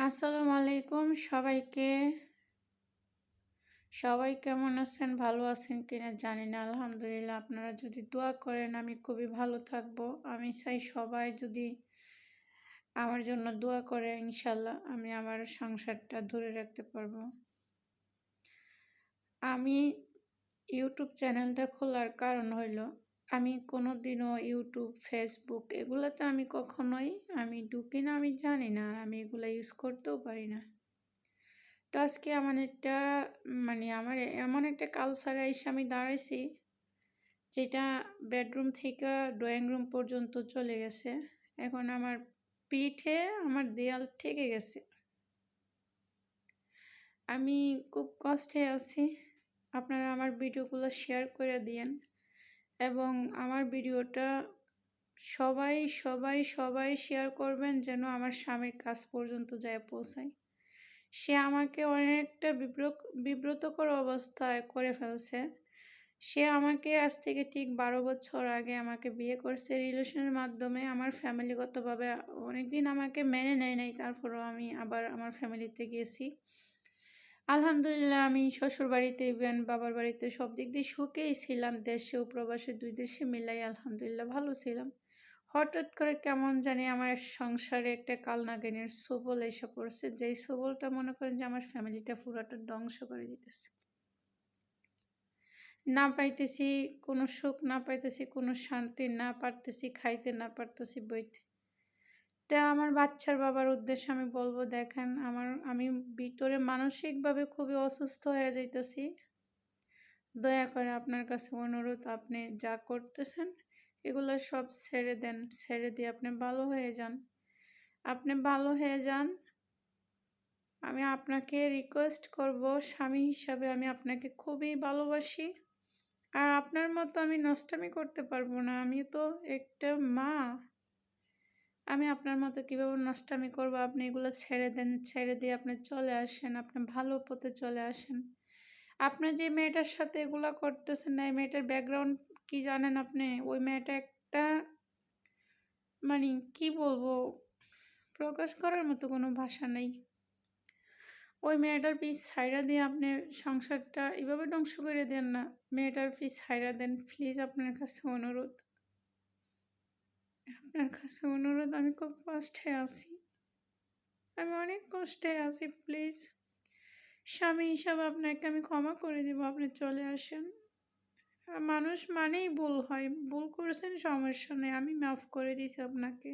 আসসালামু আলাইকুম, সবাইকে। সবাই কেমন আছেন, ভালো আছেন কিনা জানি না, আলহামদুলিল্লাহ। আপনারা যদি দোয়া করেন, আমি খুবই ভালো থাকব। আমি চাই সবাই যদি আমার জন্য দোয়া করে, ইনশাল্লাহ আমি আমার সংসারটা ধরে রাখতে পারব। আমি ইউটিউব চ্যানেলটা খোলার কারণ হইল আমি কোনো দিনও ইউটিউব ফেসবুক এগুলোতে আমি কখনোই আমি ঢুকি না, আমি জানি না আর আমি এগুলো ইউজ করতেও পারি না। তো আজকে এমন একটা মানে আমার এমন একটা কালচারে এসে আমি দাঁড়াইছি, যেটা বেডরুম থেকে ড্রয়িং রুম পর্যন্ত চলে গেছে। এখন আমার পিঠে, আমার দেয়াল ঠেকে গেছে। আমি খুব কষ্টে আছি। আপনারা আমার ভিডিওগুলো শেয়ার করে দিয়েন। এবং আমার ভিডিওটা সবাই সবাই সবাই শেয়ার করবেন যেন আমার স্বামীর কাছ পর্যন্ত যায় পৌঁছায়। সে আমাকে অনেকটা বিব্রত, বিব্রতকর অবস্থায় করে ফেলছে। সে আমাকে আজ থেকে ঠিক বারো বছর আগে আমাকে বিয়ে করছে। রিলেশনের মাধ্যমে আমার ফ্যামিলিগতভাবে অনেকদিন আমাকে মেনে নেয় নাই। তারপরেও আমি আবার আমার ফ্যামিলিতে গেছি। আলহামদুলিল্লাহ, আমি শ্বশুর বাড়িতে ইভেন বাবার বাড়িতে সব দিক দিয়ে সুখেই ছিলাম। দেশে ও প্রবাসে দুই দেশে মিলাই আলহামদুলিল্লাহ ভালো ছিলাম। হঠাৎ করে কেমন জানি আমার সংসারে একটা কালনাগিনের সবল এসে পড়ছে। যেই সবলটা মনে করেন যে আমার ফ্যামিলিটা পুরোটা ধ্বংস করে দিতেছে। না পাইতেছি কোনো সুখ, না পাইতেছি কোনো শান্তি, না পারতেছি, খাইতে না পারতেছি, বইতে তা আমার বাচ্চার বাবার উদ্দেশ্যে আমি বলব, দেখেন আমার, আমি ভিতরে মানসিকভাবে খুবই অসুস্থ হয়ে যাইতেছি। দয়া করে আপনার কাছে অনুরোধ, আপনি যা করতেছেন এগুলো সব ছেড়ে দেন, ছেড়ে দিয়ে আপনি ভালো হয়ে যান। আপনি ভালো হয়ে যান, আমি আপনাকে রিকোয়েস্ট করব, স্বামী হিসাবে আমি আপনাকে খুবই ভালোবাসি। আর আপনার মতো আমি নষ্টামি করতে পারব না আমি তো একটা মা। আমি আপনার মতো কীভাবে নষ্টামি করব? আপনি এগুলো ছেড়ে দেন, ছেড়ে দিয়ে আপনি চলে আসেন, আপনি ভালো পথে চলে আসেন। আপনার যে মেয়েটার সাথে এগুলো করতেছেন না, এই মেয়েটার ব্যাকগ্রাউন্ড কি জানেন আপনি? ওই মেয়েটা একটা মানে কি বলব? প্রকাশ করার মতো কোনো ভাষা নেই। ওই মেয়েটার পিস ছাইরা দিয়ে আপনি সংসারটা এভাবে ধ্বংস করে দেন না। মেয়েটার পিস ছাইরা দেন প্লিজ আপনার কাছে অনুরোধ। আপনার কাছে অনুরোধ, আমি খুব কষ্টে আছি। আমি অনেক কষ্টে আছি প্লিজ স্বামী হিসাবে আপনাকে আমি ক্ষমা করে দিব, আপনি চলে আসেন। মানুষ মানেই ভুল হয়, ভুল করেছেন সমস্যা নেই, আমি মাফ করে দিছি আপনাকে।